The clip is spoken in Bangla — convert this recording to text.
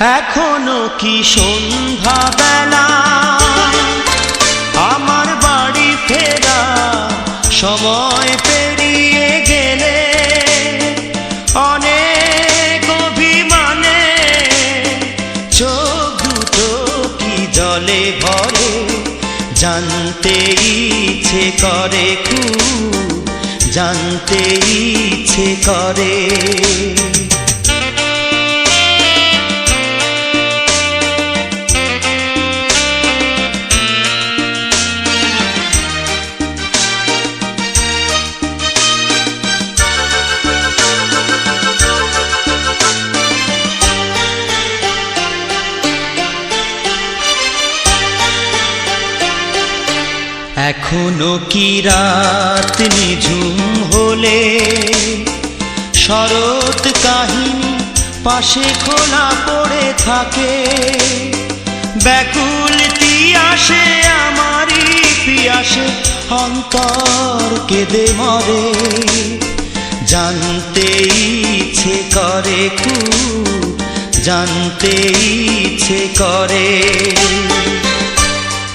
এখনও কি সন্ধ্যা বেলা আমার বাড়ি ফেরা সময় পেরিয়ে গেলে অনেক অভিমানে চোখ কি জলে ভরে, জানতে ইচ্ছে করে খুব, জানতে ইচ্ছে করে। এখনও কি রাত নিঝুম হলে? শরৎ কাহিনী পাশে খোলা পড়ে থাকে। ব্যাকুল তিয়াসে, আমারই পিয়াসে, অন্তর কেঁদে মরে। জানতে ইচ্ছে করে কু জানতে ইচ্ছে করে।